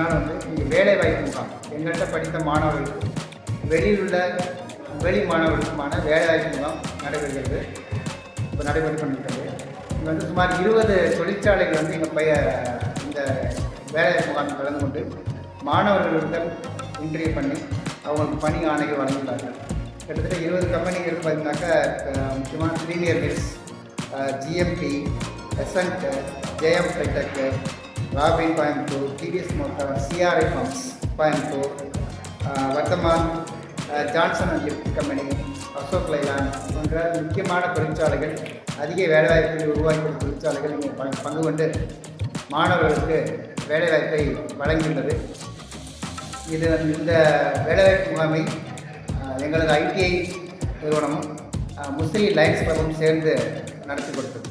ரெண்டு வந்து இங்கே வேலை வாய்ப்பு முகாம் எங்கள்கிட்ட படித்த மாணவர்களுக்கு வெளியில் உள்ள வெளி மாணவர்களுக்குமான வேலை வாய்ப்பு முகாம் நடைபெறுகிறது. இப்போ நடைபெற்று கொண்டிருக்கிறது. இங்கே வந்து சுமார் இருபது தொழிற்சாலைகள் வந்து எங்கள் பைய இந்த வேலை முகாமில் கலந்து கொண்டு மாணவர்களுடன் இன்டர்வியூ பண்ணி அவங்களுக்கு பணி ஆணைகள் வழங்கியுள்ளார்கள் கிட்டத்தட்ட இருபது கம்பெனிகள் பார்த்தீங்கன்னாக்கா அஹ், முக்கியமான ப்ரீமியர் மில்ஸ் ஜிஎம்பி எஸ்என்ட் Jayam ஃபைடக்கு Robin Coimbatore TVS motor CRI pumps Coimbatore ah, Vardhman Johnson and lift company Ashok Leyland போன்ற முக்கியமான தொழிற்சாலைகள் அதிக வேலைவாய்ப்புகளை உருவாக்கி தொழிற்சாலைகள் இங்கே பங்கு பங்கு கொண்டு மாணவர்களுக்கு வேலைவாய்ப்பை வழங்கியுள்ளது இது இந்த வேலைவாய்ப்பு முகாமை எங்களது ஐடிஐ நிறுவனமும் முஸ்லீம் லைன்ஸ் கிளப்பும் சேர்ந்து நடத்தி கொடுத்தது.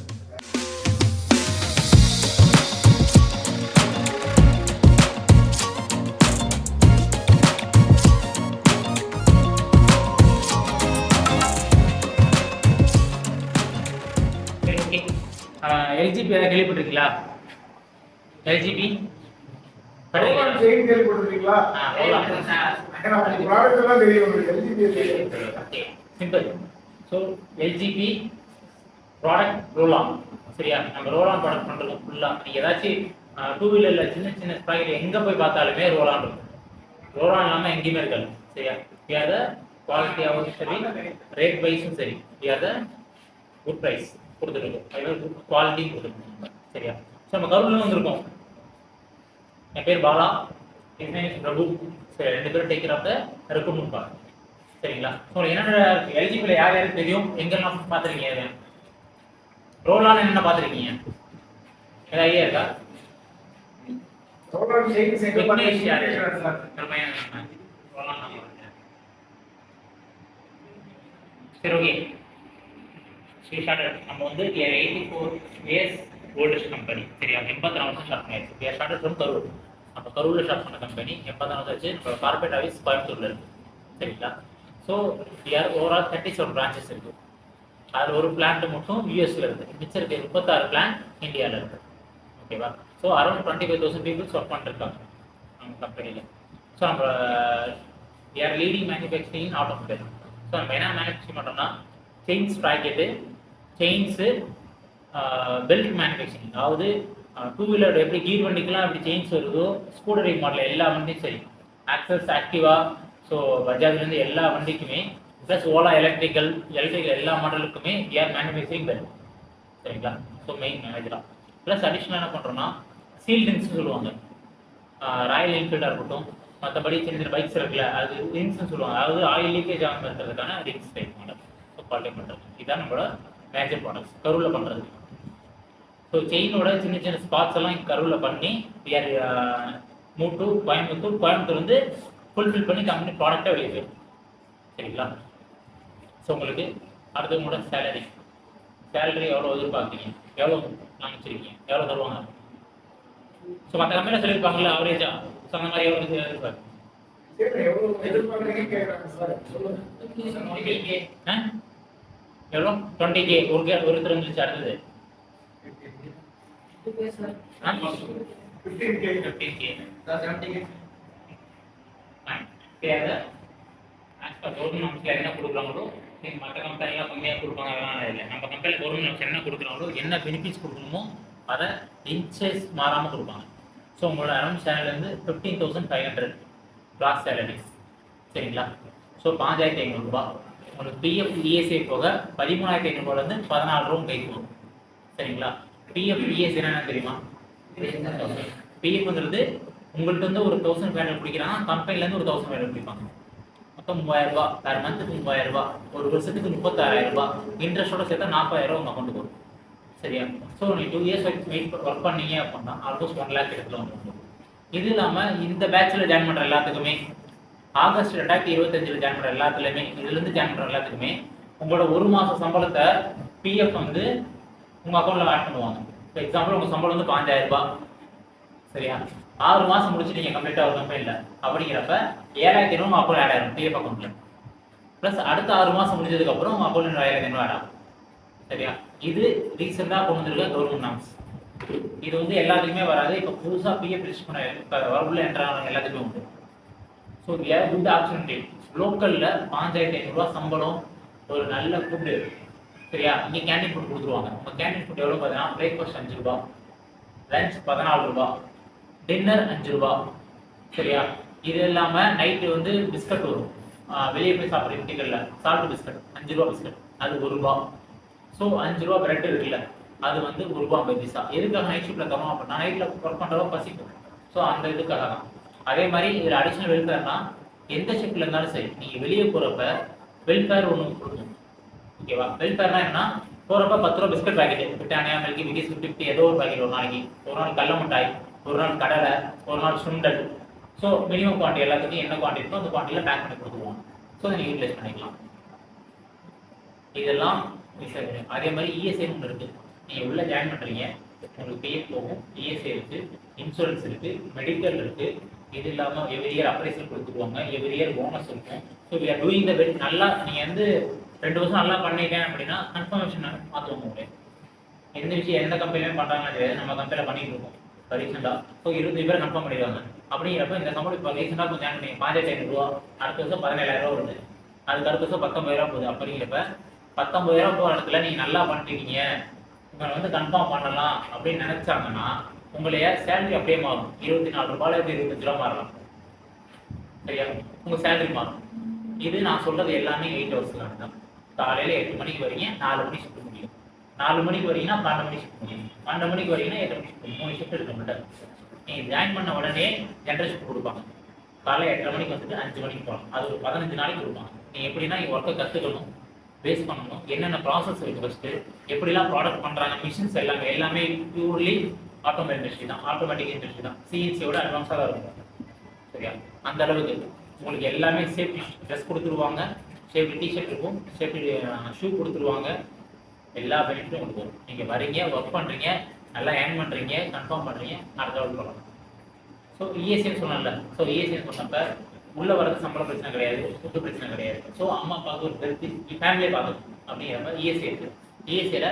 எல்ஜிபி கேள்விப்பட்டிருக்கீங்களா? எல்ஜிபி கேள்விப்பட்டிருக்கீங்களா? Simple so LGB product Rolon சரியா? நம்ம ரோலான் ப்ராடக்ட் பண்ணுறது ஃபுல்லாக நீங்கள் ஏதாச்சும் டூ வீலரில் சின்ன சின்ன ஸ்பாக்கெட் எங்கே போய் பார்த்தாலுமே ரோலான் இருக்கும். ரோலான் இல்லாமல் எங்கேயுமே இருக்காது. சரியா? யார் குவாலிட்டியாகவும் சரி ரேட் வைஸும் சரி. யார் குட் ப்ரைஸ் கொடுத்துருக்கோம். குவாலிட்டியும் கொடுத்துருக்கோம். சரியா? ஸோ நம்ம கருவில் வந்திருக்கோம். என் பேர் பாலா. நேம் பிரபு சரி ரெண்டு பேரும் take off the recruitment part சரிங்களா? ஸோ என்னென்ன எலிஜிபிள் யார் யாருக்கு தெரியும்? எங்கெல்லாம் பார்த்துருக்கீங்க ரோலான் என்னென்ன பார்த்துருக்கீங்க? ஏதாவது ஐடியா இருக்கா. சரி ஓகே ஸ்ரீ ஸ்டார்டட் நம்ம வந்து eighty four years oldest company சரியா? எண்பத்தி நாலு வருஷம் ஸ்டார்ட் பண்ணியாச்சு we are started கரூர் நம்ம கரூரில் ஸ்டார்ட் பண்ண கம்பெனி எண்பத்தி நாலு வச்சு இப்போ கார்பரேட் ஆஃபீஸ் கோயம்புத்தூரில் இருக்கு. சரிங்களா? So our overall thirty seven branches இருக்குது அதில் ஒரு பிளான்ட் மட்டும் யூஎஸ்ல இருக்குது மிச்சம் இருக்க முப்பத்தாறு பிளான்ட் இந்தியாவில் இருக்குது ஓகேவா so around twenty five thousand peoples work பண்ணிருக்காங்க நம்ம கம்பெனியில் ஸோ நம்ம our leading manufacturing out so நம்ம என்ன மேனுஃபேக்சரிங் பண்ணுறோம்னா chains bracket chains belt manufacturing அதாவது uh, டூ வீலர் எப்படி கீர் வண்டிக்கெலாம் எப்படி செயின்ஸ் வருதோ ஸ்கூட்டர் மாடல் எல்லா வண்டியும் சரி. ஆக்சஸ் ஆக்டிவா ஸோ பஜாஜ்லேருந்து எல்லா வண்டிக்குமே ப்ளஸ் ஓலா எலக்ட்ரிக்கல் எலக்ட்ரிக்கல் எல்லா மாடலுக்குமே ஏர் மேனுஃபேக்சரிங் பெல்ட் சரிங்களா? ஸோ மெயின் மேனேஜராக ப்ளஸ் அடிஷ்னல் என்ன பண்ணுறோன்னா சீல் ரிங்ஸ் சொல்லுவாங்க. Uh, ராயல் என்ஃபீல்டாக இருக்கட்டும் மற்றபடி சின்ன சின்ன பைக்ஸ் இருக்குல்ல அது ரிங்ஸ்னு சொல்லுவாங்க. அதாவது ஆயில் லீக்கேஜ் ஆகாமல் இருக்கிறதுக்கான rings type model so quality பண்ணுறது இதுதான் நம்மளோட மேஜர் ப்ராடக்ட்ஸ் கருவில் பண்ணுறது ஸோ செயினோட சின்ன சின்ன ஸ்பாட்ஸ் எல்லாம் கருவில் பண்ணி விஆர் மூட்டு கோயம்புத்தூர். கோயம்புத்தூர் வந்து ஃபுல்ஃபில் பண்ணி கம்பெனி ப்ராடக்டாக வெளியே சரிங்களா? ஸோ உங்களுக்கு அடுத்து உங்களோட சேலரி சேலரி எவ்வளோ எதிர்பார்க்குறீங்க? எவ்வளோ நினச்சிருக்கீங்க? எவ்வளோ தருவாங்க? ஸோ மற்ற கம்பெனியில் சொல்லியிருப்பாங்கல்ல அவரேஜா ஸோ அந்த மாதிரி எவ்வளோ எதிர்பார்க்கு சரி, எவ்வளோ டுவெண்ட்டி கே ஒரு கே ஒருத்தர் வந்துச்சு அடுத்தது ஆ? 15K. Fifteen K seventy K தெரியாது ஆக்சுவலாக கவர்மெண்ட் என்ன கொடுக்குறாங்களோ நீங்கள் மற்ற கம்பெனிலாம் கம்மியாக கொடுப்பாங்க அதெல்லாம் இல்லை. நம்ம கம்பெனியில் கவர்மெண்ட் என்ன கொடுக்குறாங்களோ என்ன பெனிஃபிட்ஸ் கொடுக்கணுமோ அதை இன்ச்சஸ் மாறாமல் கொடுப்பாங்க. ஸோ உங்களோட around சேலரிலேருந்து fifteen thousand five hundred gross salary சரிங்களா? ஸோ பாஞ்சாயிரத்தி ஐநூறுரூபா உங்களுக்கு பிஎஃப் இஎஸ்ஐ போக பதிமூணாயிரத்தி ஐநூறுபாலேருந்து பதினாலு ரூபா கைக்கு வரும். சரிங்களா? பிஎஃப் இஎஸ்ஐ என்னன்னு தெரியுமா? பிஎஃப்ங்கிறது உங்கள்கிட்ட இருந்து ஒரு தௌசண்ட் ஃபைவ் ஹண்ட்ரட் பிடிக்கிறாங்கன்னா கம்பெனிலேருந்து ஒரு தௌசண்ட் ஃபைவ் ஹண்ட்ரட் பிடிப்பாங்க. மொத்தம் மூவாயிரம் ரூபா per மந்த்துக்கு மூவாயிரம் ரூபாய் ஒரு வருஷத்துக்கு முப்பத்தாயிரம் ரூபா இன்ட்ரெஸ்டோட சேர்த்தா நாற்பதாயிரம் ரூபா உங்கள் அக்கௌண்ட்டுக்கு வரும். சரியா? ஸோ நீ டூ இயர்ஸ் வெயிட் ஒர்க் பண்ணீங்க அப்படின்னா ஆல்மோஸ்ட் ஒன் லேக் இடத்துல வந்து இது இல்லாமல் இந்த பேட்சில் ஜாயின் பண்ணுற எல்லாத்துக்குமே ஆகஸ்ட் ரெண்டாயிரத்தி இருபத்தஞ்சில் ஜாயின் பண்ணுற எல்லாத்துலேயுமே இதுலேருந்து ஜாயின் பண்ணுற எல்லாத்துக்குமே உங்களோட ஒரு மாதம் சம்பளத்தை பிஎஃப் வந்து உங்கள் அக்கௌண்ட்டில் ஆட் பண்ணுவாங்க. இப்போ எக்ஸாம்பிள் உங்கள் சம்பளம் வந்து பாஞ்சாயிரம் ரூபாய். சரியா? ஆறு மாசம் முடிச்சுட்டீங்க கம்ப்ளீட்டாக ஒரு கம்பெனியில் அப்படிங்கிறப்ப ஏழாயிரத்தி ஐநூறு அக்கௌண்ட் ஆட் ஆயிரும் பிஎஃப் அக்கௌண்ட்ல ப்ளஸ் அடுத்த ஆறு மாசம் முடிஞ்சதுக்கு அப்புறம் உங்க அக்கௌண்ட் ஏழாயிரத்தி ஐநூறு ஆட் ஆகும். சரியா? இது ரீசெண்டாக கொண்டு வந்திருக்க கவர்மெண்ட் நாம்ஸ் இது வந்து எல்லாத்துக்குமே வராது. இப்போ புதுசாக பிஎஃப் ரிஜிஸ்டர் பண்ண இப்போ வரவுள்ள என்ட்ரான எல்லாத்துக்குமே உண்டு. ஸோ ஏர் குட் ஆப்பர்ச்சுனிட்டி லோக்கலில் பாஞ்சாயிரத்தி ஐநூறுரூவா சம்பளம் ஒரு நல்ல ஃபுட்டு சரியா? இங்கே கேண்டீன் ஃபுட் கொடுத்துருவாங்க. உங்கள் கேண்டீன் ஃபுட் எவ்வளோ பார்த்தீங்கன்னா பிரேக்ஃபாஸ்ட் அஞ்சு ரூபா லஞ்ச் பதினாலு ரூபா டின்னர் அஞ்சு ரூபா சரியா? இது இல்லாமல் நைட்டு வந்து பிஸ்கட் வரும். வெளியே போய் சாப்பிட்ற இண்டிகல்ல சால்ட் பிஸ்கட் அஞ்சு ரூபா பிஸ்கட் அது ஒரு ரூபா. ஸோ அஞ்சு ரூபா பிரெட் இருக்குல்ல அது வந்து ஒரு ரூபா ஐம்பது பைசா. எதுக்காக நைட் ஷிஃப்ட்டில் கம்மா பண்ணா நைட்டில் ஒர்க் பண்ணுறவங்க பசிக்கும். ஸோ அந்த இதுக்காக தான். அதே மாதிரி இதில் அடிஷ்னல் வெல்ஃபேர்னா எந்த ஷிஃப்ட்டில் இருந்தாலும் சரி நீங்கள் வெளியே போகிறப்ப வெல்ஃபேர் ஒன்று கொடுக்கணும். ஓகேவா வெல்ஃபேர்னா என்ன போகிறப்ப பத்து ரூபா biscuit packet Britannia Milky Bikis fifty ஏதோ ஒரு பாக்கெட் ஒரு நாளைக்கு. ஒரு நாள் கடல மிட்டாய் ஒரு நாள் கடலை ஒரு நாள் சுண்டல். ஸோ மினிமம் குவான்டி எல்லாத்துக்கும் என்ன குவான்டி இருக்கோ அந்த குவான்டியில் பேக் பண்ணி கொடுத்துருவோம். ஸோ அதை நீங்கள் யூட்டிலைஸ் பண்ணிக்கலாம். இதெல்லாம் அதே மாதிரி இஎஸ்ஐ ஒன்று இருக்குது நீங்கள் உள்ளே ஜாயின் பண்ணுறீங்க உங்களுக்கு பிஎஃப் போகும். இஎஸ்ஐ இருக்குது இன்சூரன்ஸ் இருக்குது மெடிக்கல் இருக்குது இது இல்லாமல் எவ்ரி இயர் அப்ரைசல் கொடுத்துருவாங்க எவ்ரி இயர் போனஸ் இருக்கும். So we are doing the very நல்லா நீங்கள் வந்து ரெண்டு வருஷம் நல்லா பண்ணிட்டேன் அப்படின்னா கன்ஃபர்மேஷன் மாற்றுவோம் உங்களுக்கு எந்த விஷயம் எந்த கம்பெனிலையும் பண்ணுறாங்க தெரியாது நம்ம கம்பெனியில் பண்ணிட்டு இருக்கோம். இப்போ ரீசெண்டாக ஸோ இருபது பேர் கன்ஃபார்ம் பண்ணிடுவாங்க. அப்படிங்கிறப்ப இந்த சம்பளம் இப்போ ரீசெண்டாக கொஞ்சம் ஜாயின் பண்ணி பாஞ்சாயிரத்தி ஐநூறுரூவா அடுத்த வருஷம் பதினேழாயிரம் வருது. அதுக்கு அடுத்த வருஷம் பத்தொம்பதாயிரம் போகுது. அப்படிங்கிறப்ப பத்தொம்பதாயிரம் போகிற இடத்துல நீங்கள் நல்லா பண்ணிருக்கீங்க. உங்களை வந்து கன்ஃபார்ம் பண்ணலாம் அப்படின்னு நினச்சாங்கன்னா உங்களுடைய சேலரி அப்படியே மாறும். இருபத்தி நாலு ரூபாயில இருந்து இருபத்தஞ்சு ரூபா மாறலாம். சரியா? உங்க சேலரி மாறும். இது நான் சொல்றது எல்லாமே எயிட் ஹவர்ஸ்ல தான் காலையில எட்டு மணிக்கு வரீங்க நாலு மணி ஷிஃப்ட் முடியும். நாலு மணிக்கு வரீங்கன்னா பன்னெண்டு மணி ஷிஃப்ட் முடியும். பன்னெண்டு மணிக்கு வரீங்கன்னா எட்டு மணி ஷிஃப்ட் மூணு ஷிஃப்ட் இருக்க மாட்டாங்க. நீங்கள் ஜாயின் பண்ண உடனே ஜென்ரல் ஷிஃப்ட் கொடுப்பாங்க. காலையில் எட்டரை மணிக்கு வந்துட்டு அஞ்சு மணிக்கு போகலாம். அது ஒரு பதினஞ்சு நாளைக்கு கொடுப்பாங்க. நீங்கள் எப்படின்னா ஒர்க்கை கற்றுக்கணும் பேஸ் பண்ணணும் என்னென்ன ப்ராசஸ் இருக்குது ஃபஸ்ட்டு எப்படிலாம் ப்ராடக்ட் பண்ணுறாங்க மிஷின்ஸ் எல்லாமே எல்லாமே ப்யூர்லி ஆட்டோமேட் இண்டஸ்ட்ரி தான். ஆட்டோமேட்டிக் இண்டஸ்ட்ரி தான். சிஎன்சியோட அட்வான்ஸாக தான் இருக்கும். சரியா? அந்த அளவுக்கு உங்களுக்கு எல்லாமே சேஃப்டி ட்ரெஸ் கொடுத்துருவாங்க. சேஃப்டி டிஷர்ட் இருக்கும். சேஃப்டி ஷூ கொடுத்துருவாங்க. எல்லா பெனிஃபிட்டும் உங்களுக்கு வரும். நீங்கள் வரீங்க ஒர்க் பண்ணுறீங்க நல்லா ஏர்ன் பண்ணுறீங்க கன்ஃபார்ம் பண்ணுறீங்க அடுத்த லெவல் போகலாம். ஸோ இஎஸ்சின்னு சொன்னேன்ல. ஸோ இஎஸ்சின்னு சொன்னப்ப உள்ளே வரது சம்பளம் பிரச்சனை கிடையாது சொத்து பிரச்சனை கிடையாது. ஸோ அம்மா அப்பாவுக்கு ஒரு ஹெல்த்தி ஃபேமிலியை பார்க்கணும் அப்படிங்கிறப்ப இஎஸ்ஐ இருக்குது இஎஸ்ஐயில்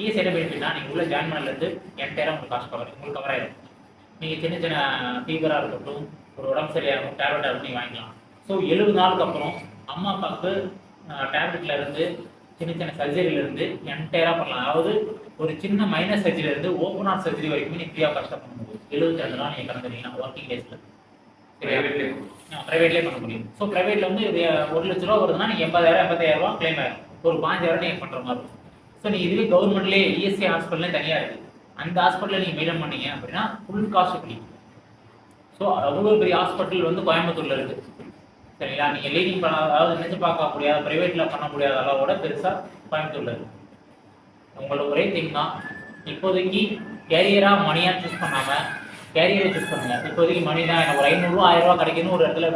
இஎஸ்சியில் பெனிஃபிட்னா நீங்கள் உள்ள ஜாயின் பண்ணலேருந்து என்டையராக உங்களுக்கு காசு கவர் உங்களுக்கு கவர் ஆயிடும் நீங்கள் சின்ன சின்ன ஃபீவராக இருக்கட்டும் ஒரு உடம்பு சரியாக இருக்கும் டேப்லெட் அப்படி நீங்கள் வாங்கிக்கலாம். ஸோ எழுபது நாளுக்கு அப்புறம் அம்மா அப்பாவுக்கு டேப்லெட்ல இருந்து சின்ன சின்ன சர்ஜரியில இருந்து என்டையராக பண்ணலாம். அதாவது ஒரு சின்ன மைனர் சர்ஜரியில இருந்து ஓப்பன் ஹார்ட் சர்ஜரி வரைக்கும் நீ ஃப்ரீயாக கஷ்டம் பண்ண முடியும். எழுபத்தி ரெண்டு நாள் நீங்கள் கலந்துறீங்கன்னா ஒர்க்கிங் டேஸில் ப்ரைவேட்லேயே பண்ண முடியும். ஸோ ப்ரைவேட்ல வந்து ஒரு லட்ச ரூபா வருதுன்னா நீங்கள் எண்பதாயிரம் எண்பத்தாயிரம் ரூபா கிளைம் ஆயிரும். ஒரு பாஞ்சாயிரம் நீங்கள் பண்ணுற மாதிரி இருக்கும். ஸோ நீங்கள் இதுவே கவர்மெண்ட்லேயே இஎஸ்ஐ ஹாஸ்பிட்டல்லே தனியாக இருக்குது அந்த ஹாஸ்பிட்டலில் நீங்கள் மெயின்டைன் பண்ணீங்க அப்படின்னா ஃபுல் காஸ்ட் ஃப்ரீ ஸோ அவ்வளோ பெரிய ஹாஸ்பிட்டல் வந்து கோயம்புத்தூரில் இருக்குது சரிங்களா? நீங்கள் லீடிங் பண்ண அதாவது நினைச்சு பார்க்க முடியாத ப்ரைவேட்டில் பண்ண முடியாத அளவோட பெருசாக கோயம்புத்தூரில் இருக்குது உங்களோட ஒரே திங் தான். இப்போதைக்கு கேரியராக மணியாக சூஸ் பண்ணாமல் கேரியரை சூஸ் பண்ணுங்கள் இப்போதைக்கு மணி தான் எனக்கு ஒரு ஐநூறுரூவா ஆயிரம் ரூபா கிடைக்குன்னு ஒரு இடத்துல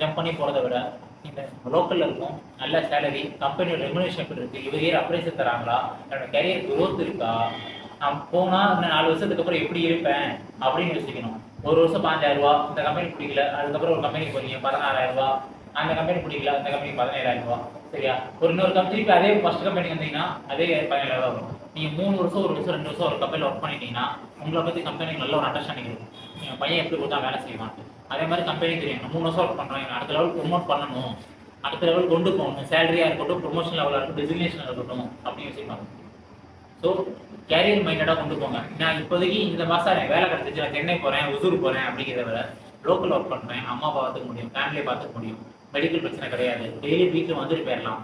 ஜம்ப் பண்ணி போகிறத விட நீங்கள் லோக்கலில் இருக்கும். நல்ல சேலரி கம்பெனியோட ரெமுனேஷன் எப்படி இருக்குது இவர் இயர் அப்ரைசல் தராங்களா? என்னோட கேரியர் குரோத் இருக்கா? நான் போனால் இன்னும் நாலு வருஷத்துக்கு அப்புறம் எப்படி இருப்பேன்? அப்படின்னு யோசிக்கணும். ஒரு வருஷம் பாஞ்சாயிரரூவா இந்த கம்பெனி பிடிக்கல. அதுக்கப்புறம் ஒரு கம்பெனிக்கு போகிறீங்க பதினாறாயிரரூவா அந்த கம்பெனி பிடிக்கல அந்த கம்பெனி பதினேழாயிரரூவா சரியா? ஒரு இன்னொரு கம்பெனிக்கு அதே ஃபஸ்ட் கம்பெனி வந்தீங்கன்னா அதே பதினேழாயிரரூவா வரும். நீங்கள் மூணு வருஷம் ஒரு வருஷம் ரெண்டு வருஷம் ஒரு கம்பெனியில் ஒர்க் பண்ணிட்டீங்கன்னா உங்களை பற்றி கம்பெனிக்கு நல்ல ஒரு அண்டர்ஸ்டாண்டிங் இருக்கும். நீங்கள் பையன் எப்படி கொடுத்தா வேலை செய்வான்ட்டு அதே மாதிரி கம்பெனி தெரியும். நம்ம மூணு வருஷம் ஒர்க் பண்றேன் அடுத்த லெவல் ப்ரொமோட் பண்ணணும். அடுத்த லெவல் கொண்டு போகணும். சேலரியாக இருக்கட்டும் ப்ரொமோஷன் லெவலாக இருக்கட்டும் டெசிக்னேஷன் இருக்கட்டும் அப்படின்னு யோசிப்பாங்க ஸோ கேரியர் மைண்டடாக கொண்டு போங்க. நான் இப்போதைக்கு இந்த மாதம் என் வேலை கிடச்சிச்சு. நான் சென்னை போகிறேன் ஒசூர் போகிறேன் அப்படிங்கிறத விட லோக்கல் ஒர்க் பண்ணுறேன் அம்மா அப்பா பார்த்துக்க முடியும். ஃபேமிலியை பார்த்துக்க முடியும். மெடிக்கல் பிரச்சனை கிடையாது. டெய்லி வீட்டில் வந்துட்டு போயிடலாம்.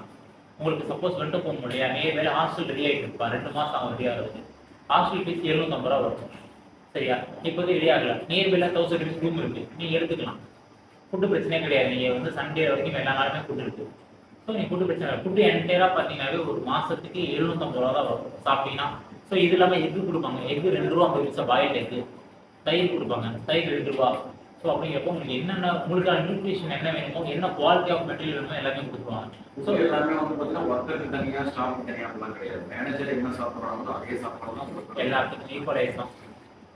உங்களுக்கு சப்போஸ் வந்துட்டு போக முடியாது நே வேலை ஹாஸ்டல் ரெடி ஆகிட்டு இருப்பா ரெண்டு மாதம் அவன் ரெடி ஆகிறது ஹாஸ்டல் ஃபீஸ் எழுநூத்தம்பது ரூபா வரும். சரியா? இப்போதைக்கு ரெடி ஆகல. Near five thousand rupees room இருக்கு. நீங்கள் எடுத்துக்கலாம். ஃபுட்டு பிரச்சனையே கிடையாது. நீங்கள் வந்து சண்டே வரைக்கும் எல்லா நாளுமே ஃபுட் இருக்கு. ஸோ நீ ஃபுட்டு பிரச்சனை ஃபுட்டு என்டையராக பார்த்தீங்கன்னாவே ஒரு மாதத்துக்கு எழுநூத்தம்பது ரூபா தான் வரும். சாப்பிட்டீங்கன்னா. ஸோ இது இல்லாமல் எக்கு கொடுப்பாங்க. எக்கு ரெண்டு ரூபா ஐம்பது பைசா பாயில் எக்கு. தயிர் கொடுப்பாங்க. தயிர் ரெண்டு ரூபா. ஸோ அப்படிங்கிறப்போ உங்களுக்கு என்னென்ன உங்களுக்கான நியூட்ரிஷன் என்ன வேணுமோ என்ன குவாலிட்டி ஆஃப் மெட்டீரியல் வேணுமோ எல்லாமே கொடுத்துருவாங்க. ஸோ எல்லாமே வந்து பார்த்தீங்கன்னா ஒர்க்கருக்கு தனியாக ஸ்டாஃப் தனியாக அப்படிலாம் கிடையாது. மேனேஜர் என்ன சாப்பிட்றாங்களோ அதே சாப்பாடு தான். எல்லாத்துக்கும் ஈக்குவலைஸ் தான்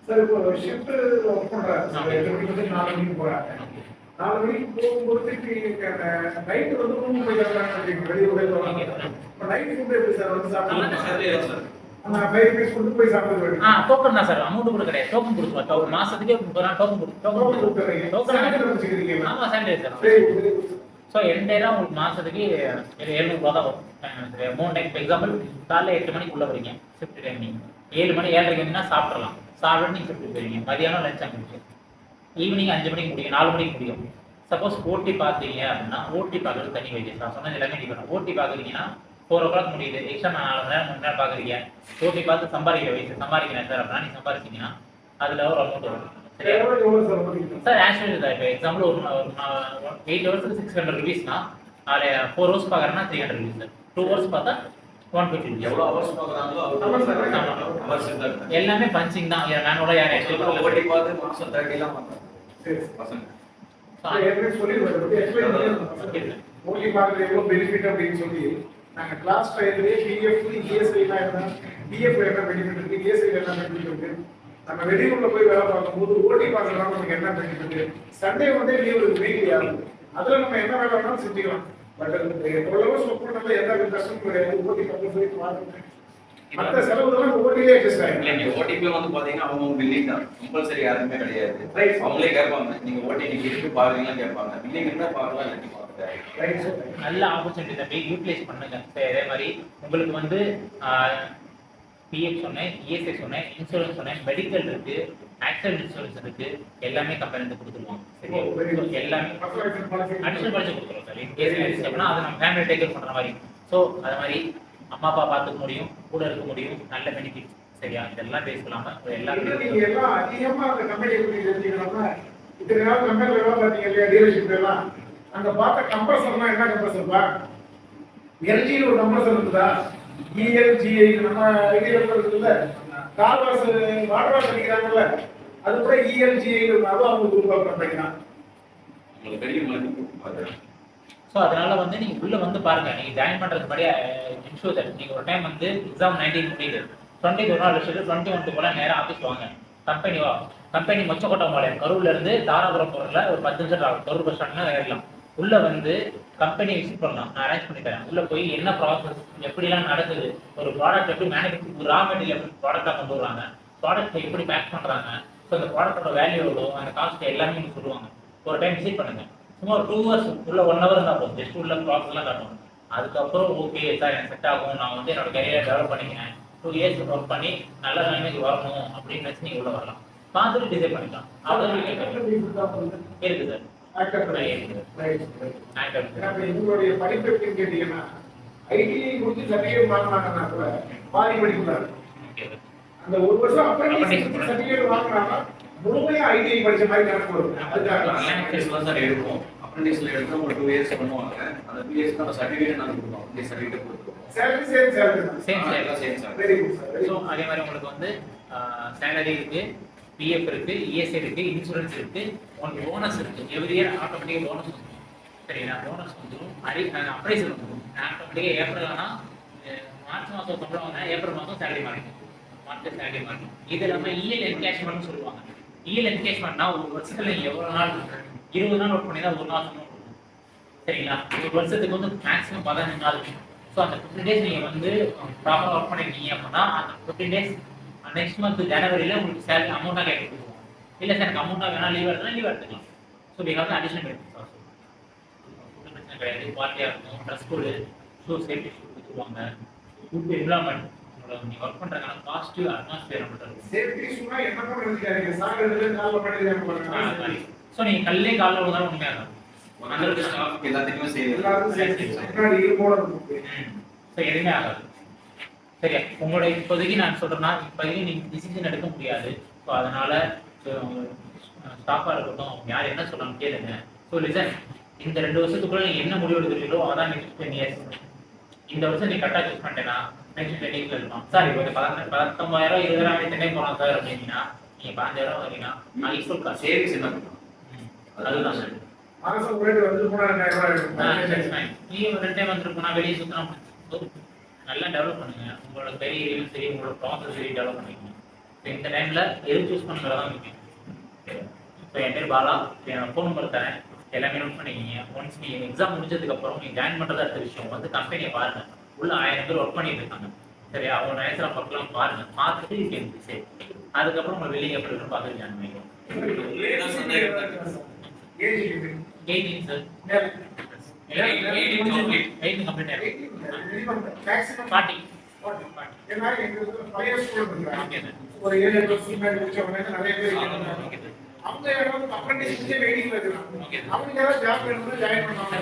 சார் இப்போ ஷிஃப்ட் ஒர்க் சார் எட்டு மணிக்கு நாலு மணிக்கு போறாங்க. நாலு மணிக்கு போகும்போது நைட்டு வந்து ரூம் போய் தரலாம்னு வெளியே வெளியே வராங்க இப்போ நைட் ஃபுட் எப்படி சார்? வந்து சாப்பிடுங்க சார். சார். அந்த ஃபைவ் பீஸ் ஃபுட்டு போய் சாப்பிட ஆ வேண்டும் டோக்கன் தான் சார். அமௌண்ட் கூட கிடையாது. டோக்கன் கொடுத்துருவோம் ஒரு மாசத்துக்கே டோக்கன் கொடுத்து டோக்கன் டோக்கன் கொடுத்துறீங்க. டோக்கன் சாயந்தரம் வச்சுக்கிறீங்க. ஆமா சாட்டர்டே சார் ஸோ எண்டையராக உங்களுக்கு மாதத்துக்கு எழுநூறுபா தான் வரும். மூணு டைம் இப்போ எக்ஸாம்பிள் காலைல எட்டு மணிக்குள்ளே வரீங்க. ஷிஃப்ட் டைம் நீங்கள் ஏழு மணி ஏழரைக்கு சாப்பிட்றலாம் சாப்பிட்டு நீங்கள் ஷிஃப்ட் போயிருவீங்க மதியானம் லஞ்ச் அங்கே இருக்கு ஈவினிங் அஞ்சு மணிக்கு முடியும் நாலு மணிக்கு முடியும். சப்போஸ் ஓட்டி பார்த்தீங்க அப்படின்னா ஓட்டி பார்க்குறது தனி வைத்தியம் நான் சொன்னது எல்லாமே நீங்கள் ஓட்டி பார்க்குறீங்கன்னா ஃபோர் ஓ கிளாக் முடியுது. எக்ஸ்ட்ரா நாலு மணி நேரம் மூணு நேரம் பார்க்குறீங்க ஓட்டி பார்த்து சம்பாதிக்கிற வயசு. சம்பாதிக்கிறேன் சார் அப்படின்னா நீங்கள் சம்பாதிச்சிங்கன்னா அதில் ஒரு அமௌண்ட் வரும். சார் முடியும் சார் ஆக்சுவலி தான். இப்போ எக்ஸாம்பிள் ஒரு எயிட் ஹவர்ஸுக்கு சிக்ஸ் ஹண்ட்ரட் ருபீஸ்னா அதில் ஃபோர் ஹவர்ஸ் பார்க்குறேன்னா three hundred rupees sir two hours பார்த்தா ஒன் ஃபிஃப்டி ருபீஸ் எவ்வளவு ஹவர்ஸ் பார்க்குறாங்களோ எல்லாமே பஞ்சிங் தான். மேனுவலாக யார் ஆக்சுவலாக ஓட்டி பார்த்து மாசம் தேர்ட்டிலாம் ஓகே பார்க்குறது எவ்வளோ பெனிஃபிட் அப்படின்னு சொல்லி நாங்கள் கிளாஸ் ஃபைவ்லேயே பிஎஃப் இஎஸ்ஐலாம் என்ன? பிஎஃப் என்ன பெனிஃபிட் இருக்கு? இஎஸ்ஐ என்ன பெனிஃபிட் இருக்கு? நம்ம வெளியூர்ல போய் வேலை பார்க்கும்போது ஓட்டி பார்க்கறதுனால நமக்கு என்ன பெனிஃபிட் இருக்கு? சண்டே வந்து லீவ் இருக்கு வீக்லி ஆகும். அதுல நம்ம என்ன வேலை வேணாலும் செஞ்சுக்கலாம். பட் டுவெல் ஹவர்ஸ் ஒர்க் பண்ணல எந்த கஷ்டமும் கிடையாது ஓட்டி பார்க்க போய் பார்க்கணும் மற்ற செலவுகள்லாம் ஓட்டிலே அட்ஜஸ்ட் ஆகிடும் இல்ல நீங்க ஓடிபி வந்து பாத்தீங்கன்னா அவங்க பில்லிங் தான். கம்பல்சரி யாருமே கிடையாது. Right. அவங்களே கேட்பாங்க. நீங்க ஓடி நீங்க இருக்கு கேட்பாங்க. பில்லிங் இருந்தா ரைட் சார் நல்ல ஆப்பர்ச்சுனிட்டி தம்பி யூட்டிலைஸ் பண்ணுங்க அதே மாதிரி உங்களுக்கு வந்து பிஎஃப் சொன்னேன் இஎஸ்ஐ சொன்னேன் இன்சூரன்ஸ் சொன்னேன் மெடிக்கல் இருக்கு ஆக்சிடென்ட் இன்சூரன்ஸ் இருக்கு எல்லாமே கம்பெனி வந்து கொடுத்துருவோம். சரியா? எல்லாமே அடிஷனல் படிச்சு கொடுத்துருவோம் சார் இன்கேஸ் அப்படின்னா அதை நம்ம ஃபேமிலி டேக் பண்ற மாதிரி. ஸோ அது மாதிரி அம்மா அப்பா பார்த்துக்க முடியும் கூட இருக்க முடியும் நல்ல பெனிஃபிட் சரியா? இதெல்லாம் பேசலாம எல்லாம் அதிகமா அந்த கம்பெனியை பத்தி தெரிஞ்சுக்கணும்னா இத்தனை நாள் கம்பெனில எல்லாம் பாத்தீங்க இல்லையா டீலர்ஷிப் எல்லாம்? அங்க பார்த்த கம்ப்ரஸர்னா என்ன கம்ப்ரஸர்ப்பா எல்ஜியில் ஒரு கம்ப்ரஸர் இருக்குதா? E இஎல்ஜிஐ நம்ம ஐடியில் இருக்குல்ல கார் வாஷ் வாட்டர் வாஷ் அடிக்கிறாங்கல்ல அது கூட E இஎல்ஜிஐ அதுவும் அவங்க குரூப் கம்பெனி தான். உங்களுக்கு பெரிய மதிப்பு அது ஸோ அதனால வந்து நீங்க உள்ள வந்து பாருங்க. நீங்க ஜாயின் பண்றதுக்கு முன்னாடி இன்ஷூர் தட் நீங்க ஒரு டைம் வந்து எக்ஸாம் நைன்டீன் முடியுது. டுவெண்ட்டி ஒரு நாள் வச்சுட்டு டுவெண்ட்டி ஒன் போல நேரம் ஆஃபீஸ் வாங்க. கம்பெனி வா? கம்பெனி மொச்சக்கோட்டம்பாளையம் கரூர்ல இருந்து தாராபுரம் போறதுல ஒரு பத்து நிமிஷம் ஆகும் கரூர் பஸ் ஸ்டாண்ட்ல ஏறலாம் உள்ள வந்து கம்பெனி விசிட் பண்ணலாம். நான் அரேஞ்ச் பண்ணி தரேன் உள்ள போய் என்ன ப்ராசஸ் எப்படிலாம் நடக்குது ஒரு ப்ராடக்ட் எப்படி மேனுஃபேக்சர் ரா மெட்டீரியல் எப்படி ப்ராடக்டாக கொண்டு வராங்க ப்ராடக்ட் எப்படி பேக் பண்றாங்க ஸோ அந்த ப்ராடக்டோட வேல்யூ எவ்வளோ அந்த காஸ்ட் எல்லாமே சொல்லுவாங்க. ஒரு டைம் விசிட் பண்ணுங்க. சும்மா ஒரு டூ ஹவர்ஸ் உள்ள ஒன் ஹவர் தான் போகும் ஜஸ்ட் உள்ள ப்ராசஸ் எல்லாம் காட்டுவோம் அதுக்கப்புறம் ஓகே சார் எனக்கு செட் ஆகும். நான் வந்து என்னோட கரியரை டெவலப் பண்ணிக்கிறேன். டூ இயர்ஸ் ஒர்க் பண்ணி நல்ல நிலைமைக்கு வரணும் அப்படின்னு நினைச்சு நீங்க உள்ள வரலாம். பார்த்துட்டு டிசைட் பண்ணிக்கலாம். அவ்வளோ இருக்கு சார் எங்களுடைய படிப்பு எப்படின்னு கேட்டீங்கன்னா ஐடி முடிச்சு சர்டிஃபிகேட் வாங்கினாங்கன்னா கூட பாதி சார் அந்த ஒரு வருஷம் வாங்கினாங்கன்னா முழுமையா ஐடிஐ படிச்ச மாதிரி கணக்கு வரும் அதுக்காக அப்ரண்டிஸ்ல எடுத்து ஒரு டூ இயர்ஸ் பண்ணுவாங்க அந்த டூ இயர்ஸ் தான் சர்டிஃபிகேட் நாங்கள் கொடுப்போம் அப்ரண்டிஸ் சர்டிஃபிகேட் கொடுத்துருவோம் சேலரி சேம் சேலரி தான் சேம் ஆ, சார் எல்லாம் same sir very good sir so அதே மாதிரி உங்களுக்கு வந்து சேலரி இருக்கு பிஎஃப் இருக்கு இஎஸ்ஐ இருக்கு இன்சூரன்ஸ் இருக்கு உங்களுக்கு போனஸ் இருக்கு. எவ்ரி இயர் ஆட்டோமேட்டிக்காக போனஸ் வந்துடும் சரிங்களா? போனஸ் வந்துடும் அரி அப்ரைசல் வந்துடும் ஆட்டோமேட்டிக்காக ஏப்ரல் ஆனால் மார்ச் மாதம் சம்பளம் வந்தால் ஏப்ரல் மாதம் சேலரி மாறிடும். மார்ச் சேலரி மாறிடும். இது இல்லாமல் இஎல் என்கேஷ்மெண்ட்னு சொல்லுவாங்க. இஎல் என்கேஷ்மெண்ட்னா ஒரு வருஷத்துல நீங்கள் எவ்வளோ நாள் இருபது நாள் ஒர்க் பண்ணி தான் ஒரு நாள் சரிங்களா? ஒரு வருஷத்துக்கு வந்து மேக்ஸிமம் பதினஞ்சு நாள். ஸோ அந்த ஃபிஃப்டின் டேஸ் நீங்கள் வந்து ப்ராப்பராக ஒர்க் பண்ணிருக்கீங்க அப்படின்னா அந்த ஃபிஃப்டின் டேஸ் நெக்ஸ்ட் மந்த் ஜனவரியில் உங்களுக்கு சேலரி அமௌண்ட்டாக கேட்டு கொடுத்துருவோம். இல்லை சார் எனக்கு அமௌண்ட்டாக வேணா லீவ் எடுத்தா லீவ் எடுத்துக்கலாம். So we have additional benefits also food பிரச்சனை கிடையாது குவாலிட்டியாக இருக்கும் dress code shoe safety shoe கொடுத்துருவாங்க. குட் என்விரான்மெண்ட் நீங்கள் ஒர்க் பண்ணுறதுக்கான பாசிட்டிவ் அட்மாஸ்பியர் இருக்கும். சேஃப்டி இஷ்யூனா என்ன காலைல பண்ணி ஸோ நீங்கள் கல்லே காலில் விழுந்தாலும் உண்மையாக ஸ்டாஃப் எல்லாத்துக்குமே செய்யுது ஸோ எதுவுமே ஆகாது. சரியா உங்களோட இப்போதைக்கு நான் சொல்றேன்னா இப்போதைக்கு நீங்க டிசிஷன் எடுக்க முடியாது. ஸோ அதனால ஸ்டாஃபாக இருக்கட்டும் யார் என்ன சொல்றாங்க கேளுங்க. ஸோ லிசன் இந்த ரெண்டு வருஷத்துக்குள்ள நீங்க என்ன முடிவு எடுக்கிறீங்களோ அதான் நெக்ஸ்ட் டென் இயர்ஸ் இந்த வருஷம் நீ கரெக்டாக சூஸ் பண்ணிட்டேன்னா நெக்ஸ்ட் டென் இயர்ஸ்ல இருக்கணும் சார் இப்போ பதினெட்டு பத்தொன்பதாயிரம் இருபதாயிரம் சென்னை போகலாம் சார் அப்படின்னா நீங்க பதினஞ்சாயிரம் வரீங்கன்னா நான் ஈஸ்வல் காசு சேவிங்ஸ் என்ன அதுதான் சார் போனா ரூபாய் நீ ரெண்டு டைம் வந்துருப்போனா வெளியே சுத்தலாம் நல்லா டெவலப் பண்ணுங்க. உங்களோட கரியரையும் சரி உங்களோட ப்ராசஸ் சரி டெவலப் பண்ணிக்கணும் So, இந்த டைம்ல எது சூஸ் பண்ணுறதா முக்கியம். ஸோ என் பேர் பாலா. என் ஃபோன் நம்பர் தரேன். எல்லாமே நோட் பண்ணிக்கிங்க. ஒன்ஸ் நீ எக்ஸாம் முடிஞ்சதுக்கு அப்புறம் நீ ஜாயின் பண்றது அடுத்த விஷயம். வந்து கம்பெனியை பாருங்க. உள்ள ஆயிரம் பேர் ஒர்க் பண்ணிட்டு இருக்காங்க. சரியா அவங்க நேரத்தில் பார்க்கலாம் பாருங்க. பார்த்துட்டு இது எனக்கு சரி. அதுக்கப்புறம் உங்களை வெளியே எப்படி இருக்குன்னு பார்த்து ஜாயின் பண்ணிக்கலாம் ஏஜ் சார் ஒரு ஏழு எட்டு முன்னாடி முடிச்சவங்க நிறைய பேர் அவங்க யாராவது அப்ரண்டிஸ் வெயிட்டிங்ல இருக்காங்க Okay. அவங்க யாராவது ஜாப் வேணும்னு ஜாயின் பண்ணுவாங்க